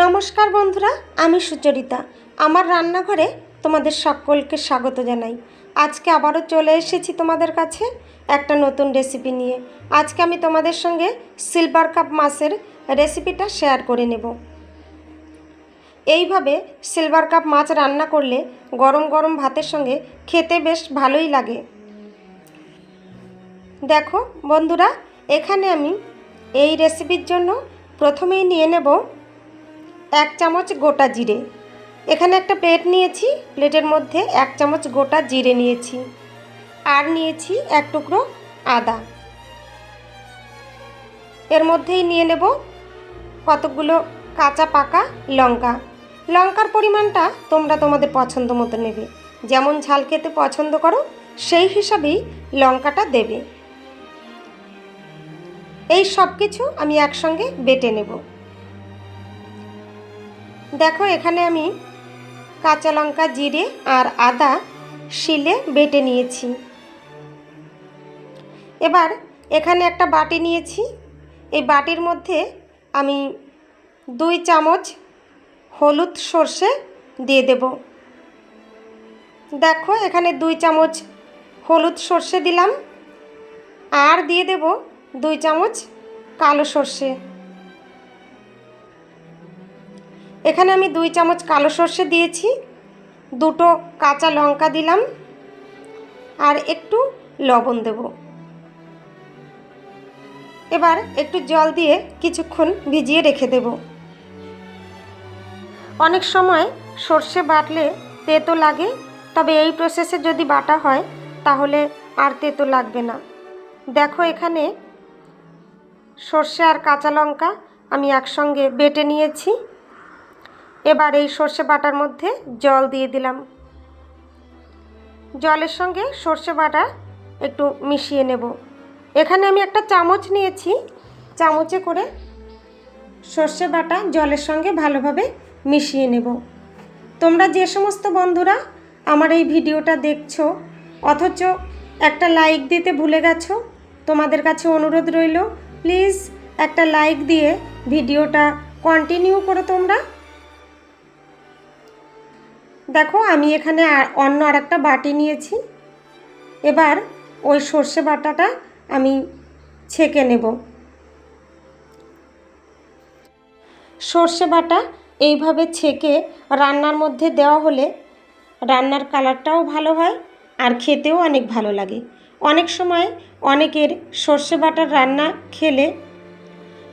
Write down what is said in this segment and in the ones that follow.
নমস্কার বন্ধুরা, আমি সুচরিতা। আমার রান্নাঘরে তোমাদের সকলকে স্বাগত জানাই। আজকে আবারও চলে এসেছি তোমাদের কাছে একটা নতুন রেসিপি নিয়ে। আজকে আমি তোমাদের সঙ্গে সিলভার কাপ মাছের রেসিপিটা শেয়ার করে নেব। এইভাবে সিলভার কাপ মাছ রান্না করলে গরম গরম ভাতের সঙ্গে খেতে বেশ ভালোই লাগে। দেখো বন্ধুরা, এখানে আমি এই রেসিপির জন্য প্রথমেই নিয়ে নেব এক চামচ গোটা জিরে। এখানে একটা প্লেট নিয়েছি প্লেটের মধ্যে এক চামচ গোটা জিরে নিয়েছি আর নিয়েছি এক টুকরো আদা। এর মধ্যেই নিয়ে নেব কতগুলো কাঁচা পাকা লঙ্কা। লঙ্কার পরিমাণটা তোমরা তোমাদের পছন্দ মতো নেবে। যেমন ঝাল খেতে পছন্দ করো, সেই হিসাবেই লঙ্কাটা দেবে। এই সব কিছু আমি একসঙ্গে বেটে নেব। দেখো, এখানে আমি কাঁচা লঙ্কা, জিরে আর আদা শিলে বেটে নিয়েছি। এবার এখানে একটা বাটি নিয়েছি। এই বাটির মধ্যে আমি দুই চামচ হলুদ সর্ষে দিয়ে দেব। দেখো, এখানে দুই চামচ হলুদ সর্ষে দিলাম। আর দিয়ে দেব দুই চামচ কালো সর্ষে। এখানে আমি দুই চামচ কালো সর্ষে দিয়েছি, দুটো কাঁচা লঙ্কা দিলাম, আর একটু লবণ দেব। এবার একটু জল দিয়ে কিছুক্ষণ ভিজিয়ে রেখে দেব। অনেক সময় সর্ষে বাটলে তেতো লাগে, তবে এই প্রসেসে যদি বাটা হয়, তাহলে আর তেতো লাগবে না। দেখো এখানে সর্ষে আর কাঁচা লঙ্কা আমি একসঙ্গে বেটে নিয়েছি। এবার এই সর্ষে বাটার মধ্যে জল দিয়ে দিলাম। জলের সঙ্গে সর্ষে বাটা একটু মিশিয়ে নেব। এখানে আমি একটা চামচ নিয়েছি। চামচে করে সর্ষে বাটা জলের সঙ্গে ভালোভাবে মিশিয়ে নেব। তোমরা যে সমস্ত বন্ধুরা আমার এই ভিডিওটা দেখছ, অথচ একটা লাইক দিতে ভুলে গেছো, তোমাদের কাছে অনুরোধ রইল, প্লিজ একটা লাইক দিয়ে ভিডিওটা কন্টিনিউ করো তোমরা। দেখো, আমি এখানে অন্য আর একটা বাটি নিয়েছি। এবার ওই সর্ষে বাটাটা আমি ছেঁকে নেব। সর্ষে বাটা এইভাবে ছেঁকে রান্নার মধ্যে দেওয়া হলে রান্নার কালারটাও ভালো হয় আর খেতেও অনেক ভালো লাগে। অনেক সময় অনেকের সর্ষে বাটার রান্না খেলে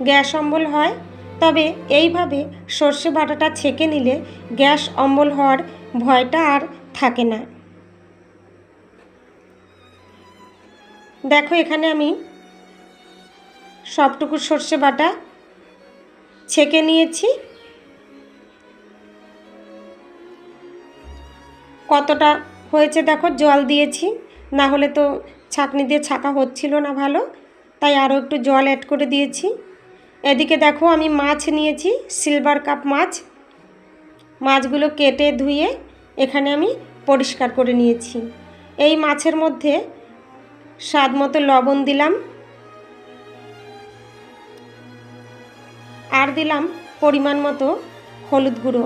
গ্যাস অম্বল হয়, তবে এইভাবে সর্ষে বাটাটা ছেঁকে নিলে গ্যাস অম্বল হওয়ার ভয়টা আর থাকে না। দেখো এখানে আমি সবটুকু সর্ষে বাটা ছেঁকে নিয়েছি। কতটা হয়েছে দেখো, জল দিয়েছি। না হলে তো ছাঁকনি দিয়ে ছাকা হচ্ছিল না ভালো, তাই আরও একটু জল অ্যাড করে দিয়েছি। এদিকে দেখো আমি মাছ নিয়েছি সিলভার কাপ মাছ। মাছগুলো কেটে ধুয়ে এখানে আমি পরিষ্কার করে নিয়েছি। এই মাছের মধ্যে স্বাদ মতো লবণ দিলাম। আর দিলাম পরিমাণ মতো হলুদ গুঁড়ো।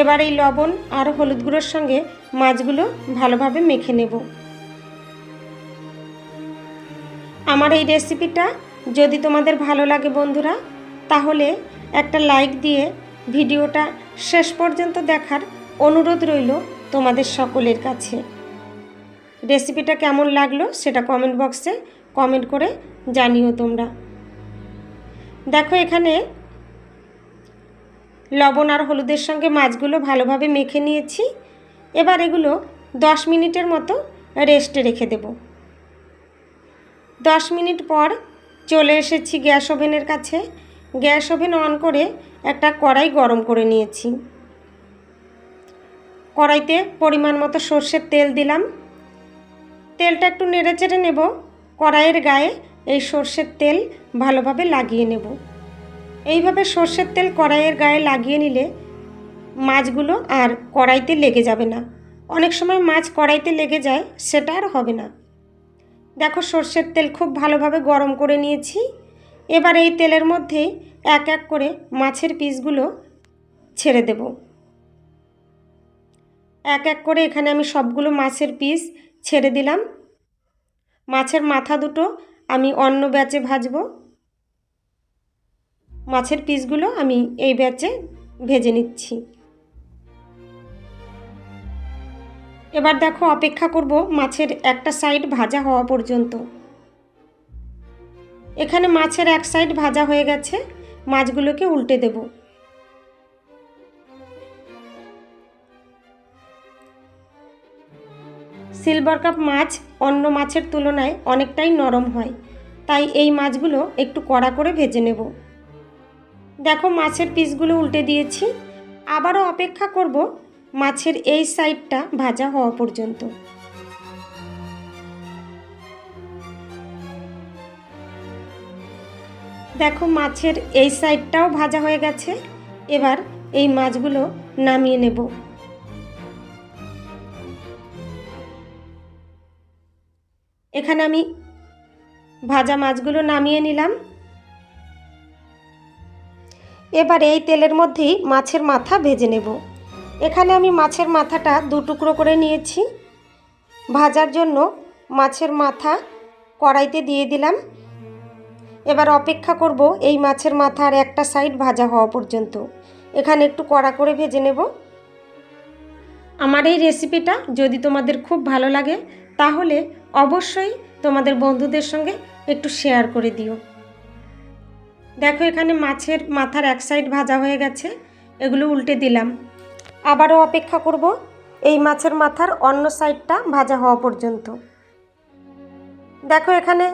এবার এই লবণ আর হলুদ গুঁড়োর সঙ্গে মাছগুলো ভালোভাবে মেখে নেব। আমার এই রেসিপিটা যদি তোমাদের ভালো লাগে বন্ধুরা, তাহলে একটা লাইক দিয়ে ভিডিওটা শেষ পর্যন্ত দেখার অনুরোধ রইল তোমাদের সকলের কাছে। রেসিপিটা কেমন লাগল সেটা কমেন্ট বক্সে কমেন্ট করে জানিও তোমরা। দেখো এখানে লবণ আর হলুদের সঙ্গে মাছগুলো ভালোভাবে মেখে নিয়েছি। এবার এগুলো দশ মিনিটের মতো রেস্টে রেখে দেব। দশ মিনিট পর চলে এসেছি গ্যাস ওভেনের কাছে। গ্যাস ওভেন অন করে একটা কড়াই গরম করে নিয়েছি। কড়াইতে পরিমাণ মতো সর্ষের তেল দিলাম। তেলটা একটু নেড়ে চেড়ে নেব। কড়াইয়ের গায়ে এই সর্ষের তেল ভালোভাবে লাগিয়ে নেব। এইভাবে সর্ষের তেল কড়াইয়ের গায়ে লাগিয়ে নিলে মাছগুলো আর কড়াইতে লেগে যাবে না। অনেক সময় মাছ কড়াইতে লেগে যায়, সেটা আর হবে না। দেখো সর্ষের তেল খুব ভালোভাবে গরম করে নিয়েছি। এবার এই তেলের মধ্যে এক এক করে মাছের পিসগুলো ছেড়ে দেব। এক এক করে এখানে আমি সবগুলো মাছের পিস ছেড়ে দিলাম। মাছের মাথা দুটো আমি অন্য ব্যাচে ভাজবো। মাছের পিসগুলো আমি এই ব্যাচে ভেজে নিচ্ছি। এবার দেখো, অপেক্ষা করব মাছের একটা সাইড ভাজা হওয়া পর্যন্ত। এখানে মাছের এক সাইড ভাজা হয়ে গেছে, মাছগুলোকে উল্টে দেব। সিলভার কাপ মাছ অন্য মাছের তুলনায় অনেকটাই নরম হয়, তাই এই মাছগুলো একটু কড়া করে ভেজে নেব। দেখো মাছের পিসগুলো উল্টে দিয়েছি, আবারও অপেক্ষা করব মাছের এই সাইডটা ভাজা হওয়া পর্যন্ত। দেখো মাছের এই সাইডটাও ভাজা হয়ে গেছে। এবার এই মাছগুলো নামিয়ে নেব। এখানে আমি ভাজা মাছগুলো নামিয়ে নিলাম। এবার এই তেলের মধ্যেই মাছের মাথা ভেজে নেব। এখানে আমি মাছের মাথাটা দু টুকরো করে নিয়েছি। ভাজার জন্য মাছের মাথা কড়াইতে দিয়ে দিলাম। এবার অপেক্ষা করব এই মাছের মাথার একটা সাইড ভাজা হওয়া পর্যন্ত। এখানে একটু কড়া করে ভেজে নেব। আমার এই রেসিপিটা যদি তোমাদের খুব ভালো লাগে, তাহলে অবশ্যই তোমাদের বন্ধুদের সঙ্গে একটু শেয়ার করে দিও। দেখো এখানে মাছের মাথার এক সাইড ভাজা হয়ে গেছে, এগুলো উল্টে দিলাম। আবারও অপেক্ষা করব এই মাছের মাথার অন্য সাইডটা ভাজা হওয়া পর্যন্ত। দেখো এখানে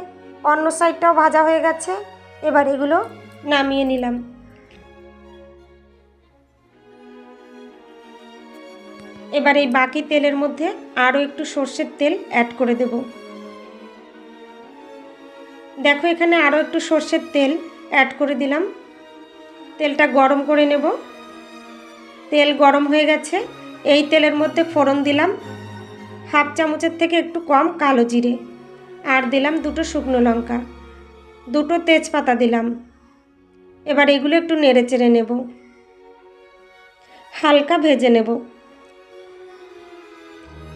অন্য সাইডটাও ভাজা হয়ে গেছে। এবার এগুলো নামিয়ে নিলাম। এবার এই বাকি তেলের মধ্যে আরও একটু সর্ষের তেল অ্যাড করে দেব। দেখো এখানে আরও একটু সর্ষের তেল অ্যাড করে দিলাম। তেলটা গরম করে নেব। তেল গরম হয়ে গেছে। এই তেলের মধ্যে ফোড়ন দিলাম। হাফ চামচের থেকে একটু কম কালো জিরে। আর দিলাম দুটো শুকনো লঙ্কা। দুটো তেজপাতা দিলাম। এবার এগুলো একটু নেড়ে চেড়ে নেব। হালকা ভেজে নেব।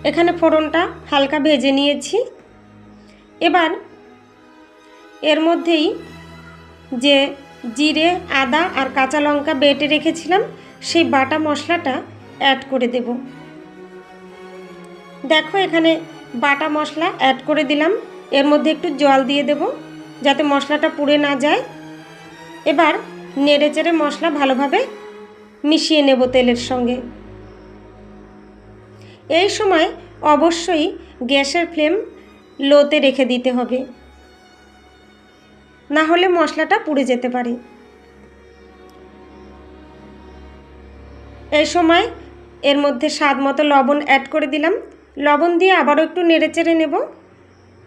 এখানে ফোড়নটা হালকা ভেজে নিয়েছি। এবার এর মধ্যেই যে জিরে, আদা আর কাঁচা লঙ্কা বেটে রেখেছিলাম, সেই বাটা মশলাটা অ্যাড করে দেব। দেখো এখানে বাটা মশলা অ্যাড করে দিলাম। এর মধ্যে একটু জল দিয়ে দেব যাতে মশলাটা পুড়ে না যায়। এবার নেড়ে চেড়ে মশলা ভালোভাবে মিশিয়ে নেব তেলের সঙ্গে। এই সময় অবশ্যই গ্যাসের ফ্লেম লোতে রেখে দিতে হবে। না হলে মশলাটা পুড়ে যেতে পারে। এই সময় এর মধ্যে স্বাদ মতো লবণ অ্যাড করে দিলাম। লবণ দিয়ে আবারও একটু নেড়ে চেড়ে নেব।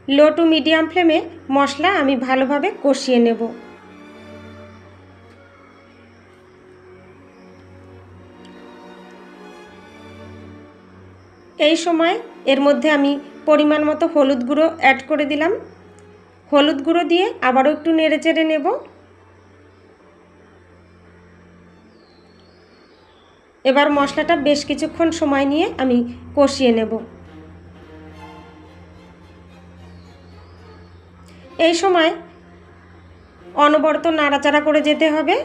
লো টু মিডিয়াম ফ্লেমে মশলা আমি ভালোভাবে কষিয়ে নেব। এই সময় এর মধ্যে আমি পরিমাণ মতো হলুদ গুঁড়ো অ্যাড করে দিলাম। হলুদ গুঁড়ো দিয়ে আবারও একটু নেড়ে চেড়ে নেব। এবার মশলাটা বেশ কিছুক্ষণ সময় নিয়ে আমি কষিয়ে নেব। এই সময় অনবরত নাড়াচাড়া করে যেতে হবে,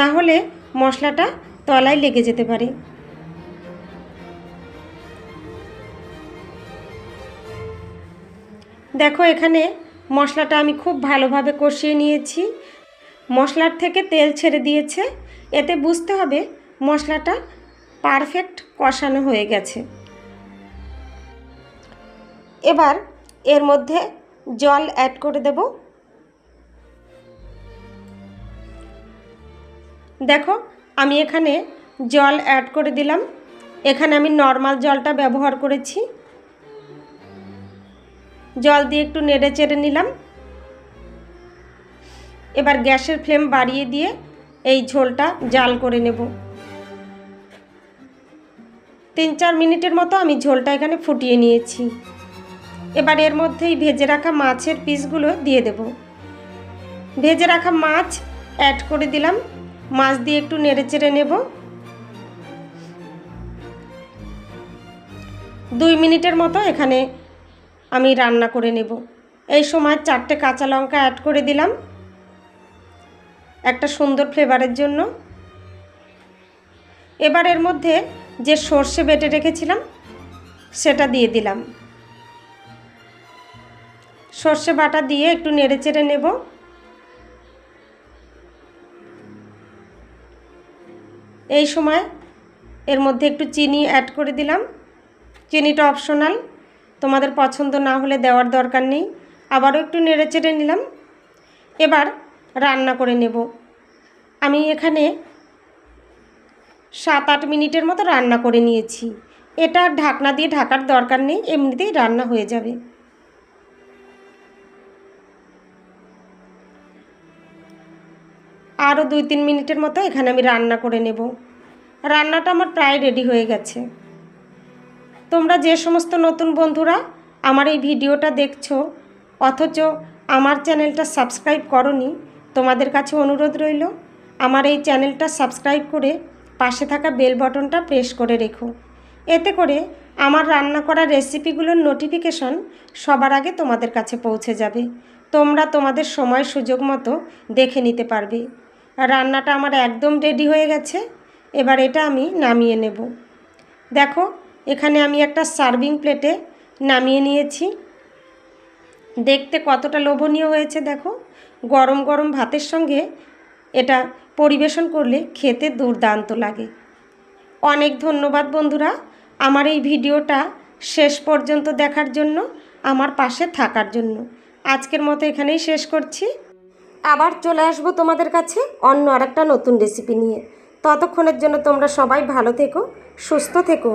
না হলে মশলাটা তলায় লেগে যেতে পারে। দেখো, এখানে মশলাটা আমি খুব ভালোভাবে কষিয়ে নিয়েছি। মশলার থেকে তেল ছেড়ে দিয়েছে। এতে বুঝতে হবে মশলাটা পারফেক্ট কষানো হয়ে গেছে। এবার এর মধ্যে জল অ্যাড করে দেব। দেখো, আমি এখানে জল অ্যাড করে দিলাম। এখানে আমি নর্মাল জলটা ব্যবহার করেছি। জল দিয়ে একটু নেড়ে চেড়ে নিলাম। এবার গ্যাসের ফ্লেম বাড়িয়ে দিয়ে এই ঝোলটা জাল করে নেব। তিন চার মিনিটের মতো আমি ঝোলটা এখানে ফুটিয়ে নিয়েছি। এবার এর মধ্যেই ভেজে রাখা মাছের পিসগুলো দিয়ে দেব। ভেজে রাখা মাছ অ্যাড করে দিলাম। মাছ দিয়ে একটু নেড়ে চেড়ে নেব। দুই মিনিটের মতো এখানে আমি রান্না করে নেব। এই সময় চারটে কাঁচা লঙ্কা অ্যাড করে দিলাম। একটা সুন্দর ফ্লেভারের জন্য। এবার এর মধ্যে যে সর্ষে বেটে রেখেছিলাম, সেটা দিয়ে দিলাম। সর্ষে বাটা দিয়ে একটু নেড়ে চেড়ে নেব। এই সময় এর মধ্যে একটু চিনি অ্যাড করে দিলাম। চিনিটা অপশনাল তোমাদের পছন্দ না হলে দেওয়ার দরকার নেই। আবারও একটু নেড়ে চেড়ে নিলাম। এবার রান্না করে নেব। আমি এখানে সাত আট মিনিটের মতো রান্না করে নিয়েছি। এটা ঢাকনা দিয়ে ঢাকার দরকার নেই, এমনিতেই রান্না হয়ে যাবে। আরও দুই তিন মিনিটের মতো এখানে আমি রান্না করে নেব। রান্নাটা আমার প্রায় রেডি হয়ে গেছে। তোমরা যে সমস্ত নতুন বন্ধুরা আমার এই ভিডিওটা দেখছ, অথচ আমার চ্যানেলটা সাবস্ক্রাইব করনি, তোমাদের কাছে অনুরোধ রইল, আমার এই চ্যানেলটা সাবস্ক্রাইব করে পাশে থাকা বেল বটনটা প্রেস করে রেখো। এতে করে আমার রান্না করা রেসিপিগুলোর নোটিফিকেশন সবার আগে তোমাদের কাছে পৌঁছে যাবে। তোমরা তোমাদের সময় সুযোগ মতো দেখে নিতে পারবে। রান্নাটা আমার একদম রেডি হয়ে গেছে। এবার এটা আমি নামিয়ে নেব। দেখো, এখানে আমি একটা সার্ভিং প্লেটে নামিয়ে নিয়েছি। দেখতে কতটা লোভনীয় হয়েছে, দেখো। গরম গরম ভাতের সঙ্গে এটা পরিবেশন করলে খেতে দুর্দান্ত লাগে। অনেক ধন্যবাদ বন্ধুরা আমার এই ভিডিওটা শেষ পর্যন্ত দেখার জন্য, আমার পাশে থাকার জন্য। আজকের মতো এখানেই শেষ করছি। আবার চলে আসব তোমাদের কাছে অন্য আরেকটা নতুন রেসিপি নিয়ে। ততক্ষণের জন্য তোমরা সবাই ভালো থেকো, সুস্থ থেকো।